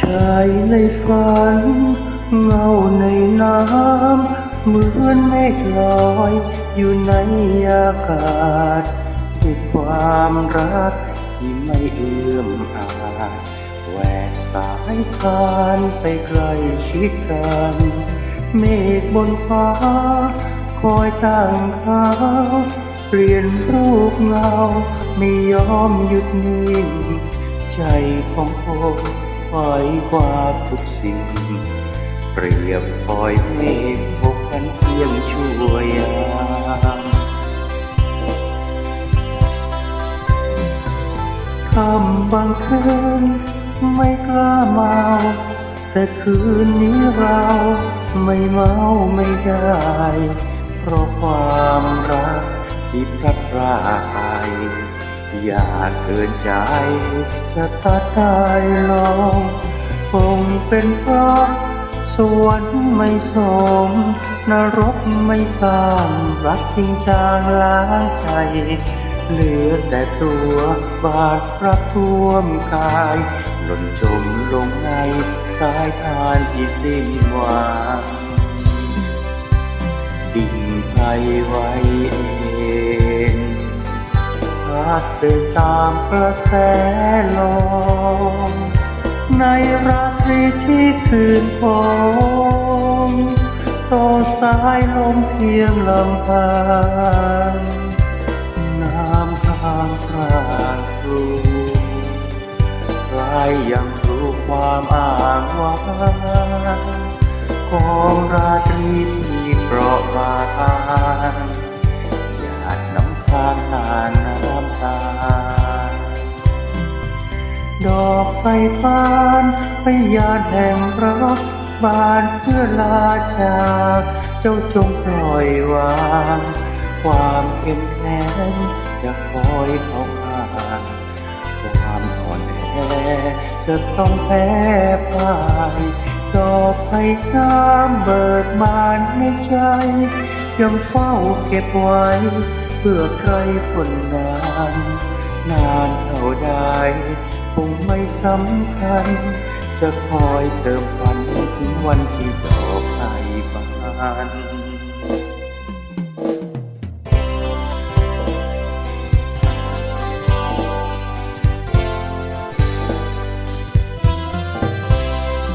ชายในฝัน เงาในน้ำเหมือนเมฆลอยอยู่ในอากาศด้วยความรักที่ไม่เอื้อมอาจแหวกสายทานไปใกลชิดกันเมฆบนฟ้า คอยตั้งเขาเปลี่ยนรูปเงา ไม่ยอมหยุดนิ่ง ใจของผม ปล่อยกว่าทุกสิ่ง เปรียบปล่อยเมฆพบกันเพียงชั่วยามคำบางคืนไม่กล้าเมา แต่คืนนี้เราไม่เมาไม่ได้ เพราะความรักที่พลัดพรากไป อยากเกินใจจะตัดได้ลองคงเป็นเพราะสวรรค์ไม่สม นรกไม่สร้างรักจริงจางล้างใจ เหลือแต่ตัวบาดรักท่วมกายหล่นจมลงในสายทานที่สิ้นหวังดิ่งไปไว้เอง ดเดินตามกระแสลมในราตรีที่คืนฝนโตสายลมเพียงลำพังน้ำทางพรากรูใครยังรู้ความอ่างว่างของราตรีที่เปราะบาง ฟฟานพยานแห่งรักบานเพื่อลาจากเจ้าจงปล่อยวาง ความเข้มแข็งจะคอยเข้ามาความอ่อนแอจะต้องแพ้พ่ายดอกไฟน้ำเบิกบานในใจยังเฝ้าเก็บไว้ เพื่อใครคนนั้นนานเท่าใด งไม่สำคัญ จะคอยเติมฝันถึงวันที่ดอกไม้บาน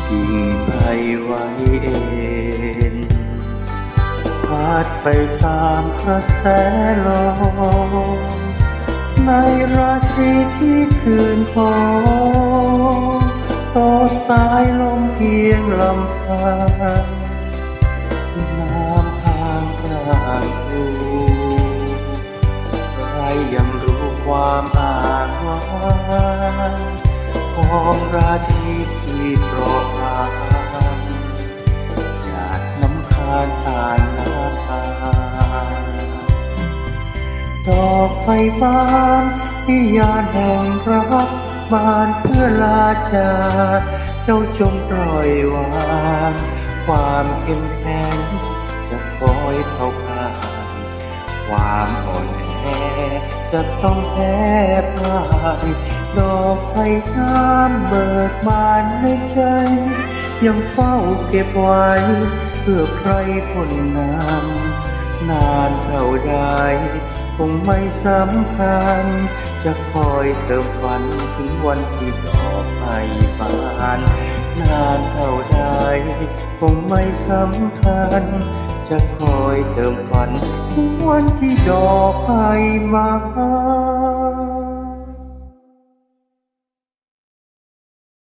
กิ่งไผ่ไว้เองพัดไปตามกระแสลมในรา ตรีที่คืนฝนโตสายลมเพียงลำพังน้ำทางกลางคูใครยังรู้ความอ่างว่างของราตรีที่โปรดปรานหยาดน้ำค้างทานน้ำตาดอกไฟบาน ที่ยานแห่งรักบานเพื่อลาจาเจ้าจงปล่อยวางความเข้มแข็งจะคอยเข้าข้างความอ่อนแอจะต้องแพ้พ่ายดอกไฟน้ำเบิกบานในใจ ยังเฝ้าเก็บไว้ เพื่อใครคนนั้นนานเท่าใด คงไม่สำคัญ จะคอยเติมฝันถึงวันที่ดอกไม้บานนานเท่าใดคงไม่สำคัญ จะคอยเติมฝันถึงวันที่ดอกไม้บาน